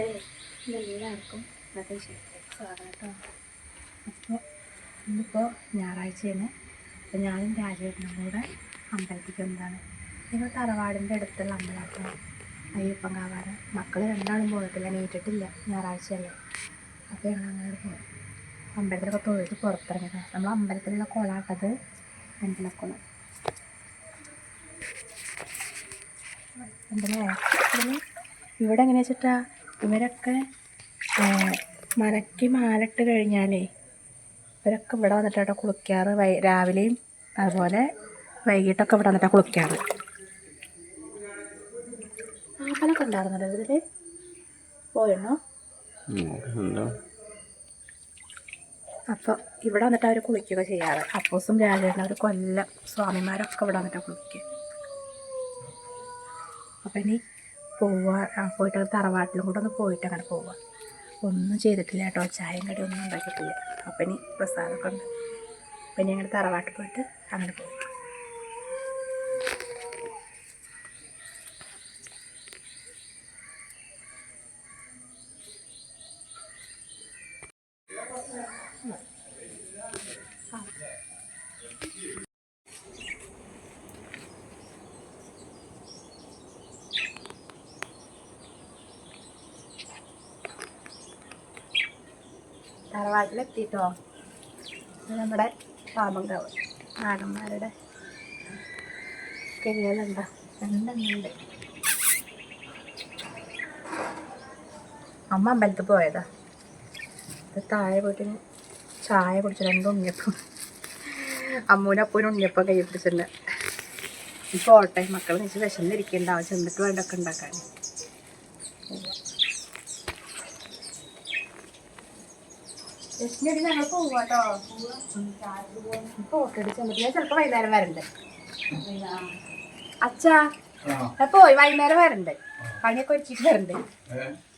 എല്ലാവർക്കും ഇന്നത്തെ സ്വാഗതം. കേട്ടോ അപ്പോൾ ഇന്നിപ്പോൾ ഞായറാഴ്ചയാണ്. അപ്പോൾ ഞാനും രാജേട്ടനും കൂടെ അമ്പലത്തിലേക്ക് എന്താണ് നിങ്ങൾ തറവാടിന്റെ അടുത്തുള്ള അമ്പലമാട്ടോ അയ്യപ്പം കാവാറ് മക്കൾ രണ്ടാളും പോയിട്ടില്ല. നീറ്റിട്ടില്ല ഞായറാഴ്ചയല്ലേ? അപ്പോൾ ഞങ്ങൾ അങ്ങനെ പോകും അമ്പലത്തിലൊക്കെ തൊഴിലിട്ട് പുറത്തിറങ്ങിയത്. നമ്മൾ അമ്പലത്തിലുള്ള കുളാട്ടത് അഞ്ചലക്കുളം എന്തിനാ ഇവിടെ എങ്ങനെയാ വെച്ചിട്ടാ? ഇവരൊക്കെ മലയ്ക്ക് മാലിട്ട് കഴിഞ്ഞാലേ ഇവരൊക്കെ ഇവിടെ വന്നിട്ടാട്ടോ കുളിക്കാറ്. വൈ രാവിലെയും അതുപോലെ വൈകിട്ടൊക്കെ ഇവിടെ വന്നിട്ടാണ് കുളിക്കാറ്. ആപ്പലൊക്കെ ഉണ്ടായിരുന്നല്ലോ ഇതിൽ എന്തോ അപ്പോൾ ഇവിടെ വന്നിട്ട് അവർ കുളിക്കുക ചെയ്യാറ്. അപ്പോസും രാജേണ്ട അവർ കൊല്ലം സ്വാമിമാരൊക്കെ ഇവിടെ വന്നിട്ടാണ് കുളിക്കുക. അപ്പം ഇനി പോവുക. പോയിട്ട് തറവാട്ടിലും കൂടെ ഒന്ന് പോയിട്ട് അങ്ങനെ പോവുക. ഒന്നും ചെയ്തിട്ടില്ല കേട്ടോ. ചായയും കടി ഒന്നും ഉണ്ടാക്കിയിട്ടില്ല. അപ്പം ഇനി പ്രസാദമൊക്കെ ഉണ്ട്. അപ്പം ഇനി ഞങ്ങൾ തറവാട്ടിൽ പോയിട്ട് അങ്ങനെ പോകും തറവാട്ടിലെത്തിട്ടോ? ഇത് നമ്മുടെ പാമ്പങ്കാവ് നാടന്മാരുടെ കിഴികളുണ്ടോ രണ്ടെണ്ണുണ്ട് അമ്മ അമ്പലത്തിൽ പോയതാ. താഴെ പോയിട്ട് ചായ കുടിച്ചു രണ്ടും ഉണ്ണിയപ്പം. അമ്മൂനും അപ്പൂനും ഉണ്ണിയപ്പം കൈ പിടിച്ചിട്ടുണ്ട്. ഇപ്പോൾ ഓട്ടെ മക്കൾ വെച്ച് ആവശ്യം ചെന്നിട്ട് വേണ്ടൊക്കെ ഉണ്ടാക്കാൻ. ജസ്റ്റിനടി ഞങ്ങൾ പോവാട്ടോ. ഫോട്ടോ അടിച്ചാൽ മതി ഞാൻ ചിലപ്പോ വൈകുന്നേരം വരണ്ട്. അച്ഛാ ഞാൻ പോയി. വൈകുന്നേരം വരണ്ട്. പണിയൊക്കെ ഒരുക്കിട്ട് വരണ്ട്.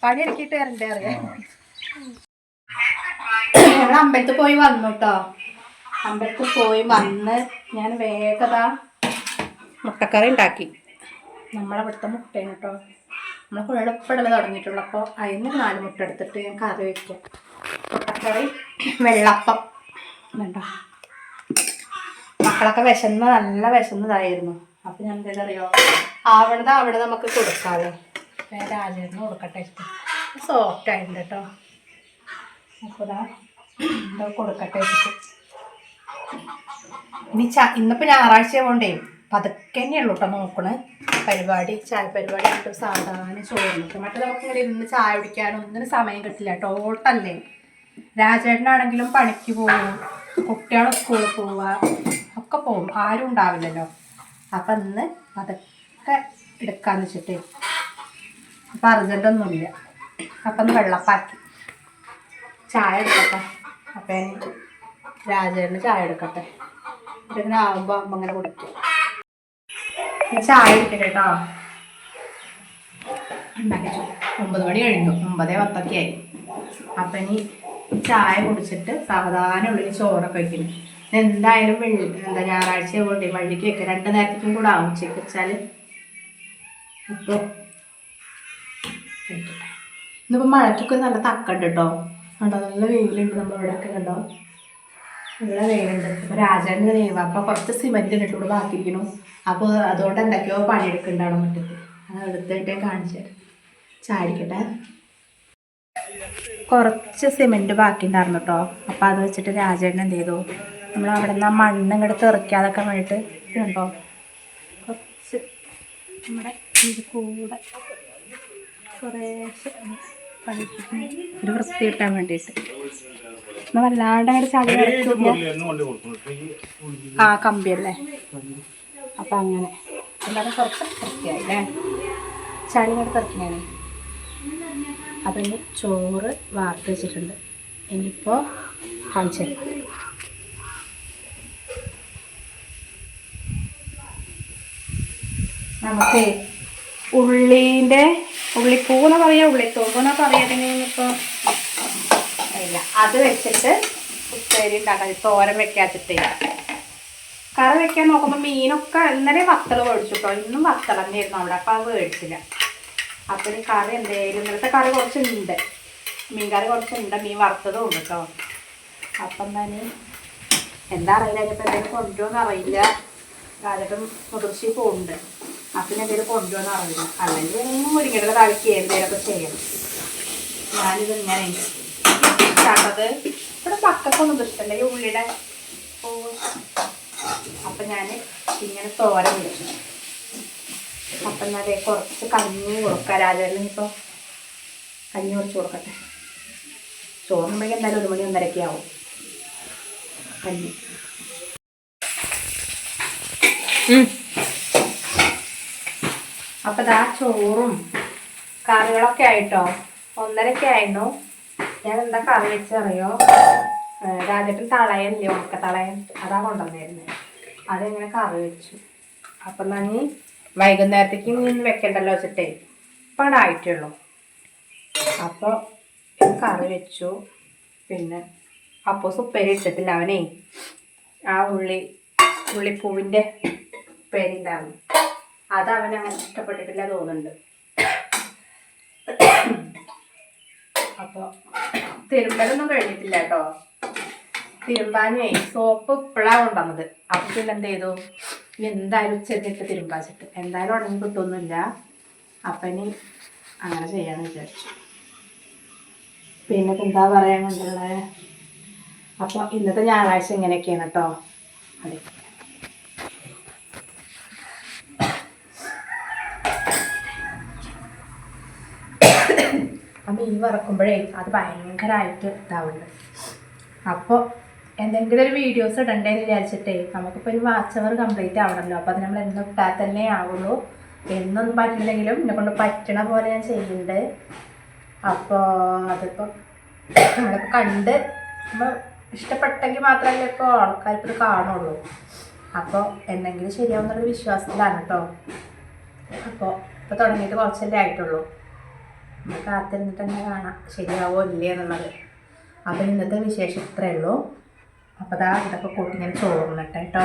പണി ഒരുക്കിട്ട് വരണ്ടേ അറിയാം. ഞങ്ങൾ അമ്പലത്തിൽ പോയി വന്നു കേട്ടോ അമ്പലത്തിൽ പോയി വന്ന് ഞാൻ വേഗത മുട്ടക്കറി ഉണ്ടാക്കി. നമ്മളെ ഇവിടുത്തെ മുട്ടയാണ് കേട്ടോ നമ്മൾ കുഴപ്പടൽ തുടങ്ങിയിട്ടുള്ളൂ. അപ്പോൾ അതിന് നാല് മുട്ട എടുത്തിട്ട് ഞാൻ കറി വയ്ക്കാം മുട്ടക്കറി വെള്ളപ്പം. വേണ്ട മക്കളൊക്കെ വിശന്ന് നല്ല വിശന്നതായിരുന്നു അപ്പം ഞാൻ എന്താ അറിയോ അവിടെ നമുക്ക് കൊടുക്കാമല്ലോ വേറെ കൊടുക്കട്ടെ. സോഫ്റ്റ് ആയിട്ടുണ്ട് കേട്ടോ അപ്പോൾ ഇതാ കൊടുക്കട്ടെ ഇനി ച ഇന്നിപ്പോൾ ഞായറാഴ്ച കൊണ്ടേ പതുക്കെ തന്നെയുള്ളൂ കേട്ടോ നോക്കണേ. പരിപാടി ചായ പരിപാടി ആയിട്ട് സാധാരണ ചോറിനൊക്കെ മറ്റേ നമുക്ക് ഇങ്ങനെ ഇരുന്ന് ചായ കുടിക്കാനോ ഒന്നിനും സമയം കിട്ടില്ല ടോട്ടല്ലേ രാജേട്ടനാണെങ്കിലും പണിക്ക് പോകും കുട്ടികൾ സ്കൂളിൽ പോവുക ഒക്കെ പോകും. ആരും ഉണ്ടാവില്ലല്ലോ. അപ്പം ഇന്ന് അതൊക്കെ എടുക്കാന്ന് വെച്ചിട്ട് അപ്പം അർജന്റൊന്നുമില്ല അപ്പം ഒന്ന് വെള്ളപ്പാക്കി. ചായ എടുക്കട്ടെ? അപ്പം രാജേട്ടന് ചായ എടുക്കട്ടെ? ഇതിങ്ങനെ ആവുമ്പോൾ അമ്മ ഇങ്ങനെ കൊടുക്കും. ചായ എടുക്കട്ടെ കേട്ടോ. ഉണ്ടാക്കിച്ചു ഒമ്പത് മണി കഴിഞ്ഞു. ഒമ്പതേ പത്തൊക്കെ ആയി. അപ്പം ഇനി ചായ കുടിച്ചിട്ട് സാവധാനം ഉള്ളിൽ ചോറൊക്കെ വയ്ക്കുന്നു എന്തായാലും വെള്ളി എന്താ ഞായറാഴ്ച കൊണ്ട് വള്ളിക്ക് വെക്കുക രണ്ട് നേരത്തേക്കും കൂടെ ആവും ഉച്ചയ്ക്ക് വെച്ചാൽ അപ്പോൾ ഇന്നിപ്പോൾ മഴയ്ക്കൊക്കെ നല്ല തക്കുണ്ട് കേട്ടോ കണ്ടോ? നല്ല വെയിലുണ്ട് നമ്മൾ ഇവിടെയൊക്കെ കണ്ടോ? നല്ല വെയിലുണ്ട്. അപ്പോൾ രാജാവിന്റെ നെയ്വ് അപ്പോൾ കുറച്ച് സിമെന്റ് ഇട്ട് ഇവിടെ ബാക്കിയിരിക്കുന്നു. അപ്പോൾ അതുകൊണ്ട് എന്തൊക്കെയോ പണിയെടുക്കുന്നുണ്ടാവും മുറ്റത്ത്. അത് എടുത്തിട്ടേ കാണിച്ചു തരാം. ചാടിക്കട്ടെ കുറച്ച് സിമെന്റ് ബാക്കി ഉണ്ടായിരുന്നു കേട്ടോ അപ്പോൾ അത് വെച്ചിട്ട് രാജേട്ടൻ എന്ത് ചെയ്തു? നമ്മൾ അവിടെ നിന്ന് ആ മണ്ണ് ഇങ്ങോട്ട് തെറിക്കാതൊക്കെ വേണ്ടിയിട്ട് ഇതുണ്ടോ? കുറച്ച് നമ്മുടെ ഇത് കൂടെ കുറേശ്ശെ ഒരു വൃത്തി കിട്ടാൻ വേണ്ടിയിട്ട്. നമ്മൾ വല്ലാണ്ട് അങ്ങോട്ട് ചളി കിടക്കില്ല ആ കമ്പിയല്ലേ? അപ്പം അങ്ങനെ. എല്ലാവരും കുറച്ച് വൃത്തിയായി അല്ലേ? ചളി അങ്ങോട്ട് തെറിക്കണേ ഇനി ചോറ് വാർത്ത് വെച്ചിട്ടുണ്ട്. ഇനിയിപ്പോൾ കാണിച്ചു നമുക്ക് ഉള്ളീന്റെ ഉള്ളിപ്പൂന്ന് പറയാ ഉള്ളിത്തോപ്പെന്ന് പറയാണെങ്കിൽ ഇപ്പോൾ ഇല്ല അത് വെച്ചിട്ട് ഉപ്പേരി ഉണ്ടാക്കാം. തോരൻ വെക്കാച്ചിട്ടേ കറി വെക്കാൻ നോക്കുമ്പോൾ മീനൊക്കെ ഇന്നലെ വത്തൾ മേടിച്ചു കേട്ടോ ഇന്നും വത്തളന്നെയായിരുന്നു അവിടെ അപ്പം അത് മേടിച്ചില്ല. അപ്പം ഈ കറി എന്തായാലും ഇന്നലത്തെ കറി കുറച്ചുണ്ട്. മീൻ കറി കുറച്ചുണ്ട്. മീൻ വറുത്തതും ഉണ്ട് കേട്ടോ അപ്പം തന്നെ എന്താ അറിയില്ല. ഇനിയിപ്പോൾ എന്തെങ്കിലും കൊണ്ടുവന്ന് അറിയില്ല. കാലത്തും മുതിർച്ചി പോകുന്നുണ്ട് അപ്പം എന്തെങ്കിലും കൊണ്ടുവന്ന് അറിയില്ല. അല്ലെങ്കിൽ മുരിങ്ങയുടെ താളിക്ക് എന്തെങ്കിലുമൊക്കെ ചെയ്യണം ഞാനിത് ഇങ്ങനെ കണ്ടത്. ഇവിടെ പക്കത്തൊന്നും ഇഷ്ടമല്ല ഈ ഉള്ളിയുടെ അപ്പം ഞാൻ ഇങ്ങനെ തോരൻ വിളിച്ചു അപ്പം ദേ കുറച്ച് കഞ്ഞി കൊടുക്കാം. രാജേട്ടന് ഇപ്പോൾ കഞ്ഞി കുറച്ച് കൊടുക്കട്ടെ. ചോറുമ്പോഴേക്കും എന്തായാലും ഒരു മണി ഒന്നരയ്ക്ക് ആവും. കഞ്ഞി. അപ്പം ഇതാ ചോറും കറികളൊക്കെ ആയിട്ടോ. ഒന്നരയ്ക്ക് ആയിരുന്നു ഞാൻ എന്താ കറി വെച്ചറിയോ? രാജേട്ടൻ തളയല്ലേ ഉണക്ക തളയൻ. അതാ കൊണ്ടുവന്നായിരുന്നത് അതെങ്ങനെ കറി വെച്ചു? അപ്പം ഞാൻ വൈകുന്നേരത്തേക്ക് മീൻ വെക്കണ്ടല്ലോ വെച്ചിട്ടേ. പടായിട്ടുള്ളൂ അപ്പോൾ കറി വെച്ചു. പിന്നെ അപ്പോൾ സുപ്പേരി ഇട്ടിട്ടില്ല അവനേ. ആ ഉള്ളി ഉള്ളിപ്പൂവിന്റെ പേരുണ്ടാവും അത് അവൻ അങ്ങനെ ഇഷ്ടപ്പെട്ടിട്ടില്ല തോന്നുന്നുണ്ട്. അപ്പോൾ തിരുമ്പലൊന്നും കഴിഞ്ഞിട്ടില്ല കേട്ടോ. തിരുമ്പാനേ സോപ്പ് ഇപ്പോഴാണ് കൊണ്ടുവന്നത്. അപ്പം പിന്നെ എന്ത് ചെയ്തു? എന്തായാലും ഉച്ചത്തേക്ക് തിരുമ്പാച്ചിട്ട് എന്തായാലും ഉടനെ കിട്ടൊന്നുമില്ല അപ്പം ഇനി അങ്ങനെ ചെയ്യാന്ന് വിചാരിച്ചു. പിന്നെ എന്താ പറയാനുള്ളത് അപ്പോൾ ഇന്നത്തെ ഞായറാഴ്ച ഇങ്ങനെയൊക്കെയാണ് കേട്ടോ. അതെ. ആ ഈ വറക്കുമ്പോഴേ അത് ഭയങ്കരമായിട്ട് ഇതാവുന്നുണ്ട് അപ്പോൾ എന്തെങ്കിലും ഒരു വീഡിയോസ് ഇടണ്ടേന്ന് വിചാരിച്ചിട്ടേ. നമുക്കിപ്പോൾ ഒരു വാച്ച് അവർ കംപ്ലീറ്റ് ആവണമല്ലോ അപ്പോൾ അത് നമ്മൾ എന്നും ഇട്ടാൽ തന്നെ ആവുള്ളൂ. എന്നൊന്നും പറ്റില്ലെങ്കിലും എന്നെ കൊണ്ട് പറ്റണ പോലെ ഞാൻ ചെയ്യുന്നുണ്ട് അപ്പോൾ അതിപ്പോൾ നമ്മളിപ്പോൾ കണ്ട് നമ്മൾ ഇഷ്ടപ്പെട്ടെങ്കിൽ മാത്രമല്ലേ ഇപ്പോൾ ആൾക്കാർ ഇപ്പോൾ കാണുള്ളൂ. അപ്പോൾ എന്തെങ്കിലും ശരിയാവുന്നൊരു വിശ്വാസത്തിലാണ് കേട്ടോ അപ്പോൾ ഇപ്പോൾ തുടങ്ങിയിട്ട് കുറച്ചല്ലേ ആയിട്ടുള്ളൂ. കാത്തിരുന്നിട്ട് തന്നെ കാണാം. ശരിയാവോ ഇല്ലേ എന്നുള്ളത്. അപ്പോൾ ഇന്നത്തെ വിശേഷം ഇത്രയേ ഉള്ളൂ. അപ്പോൾ ദാ ഇതൊക്കെ കൂട്ടി ഞാൻ ചോറിനിട്ടെ കേട്ടോ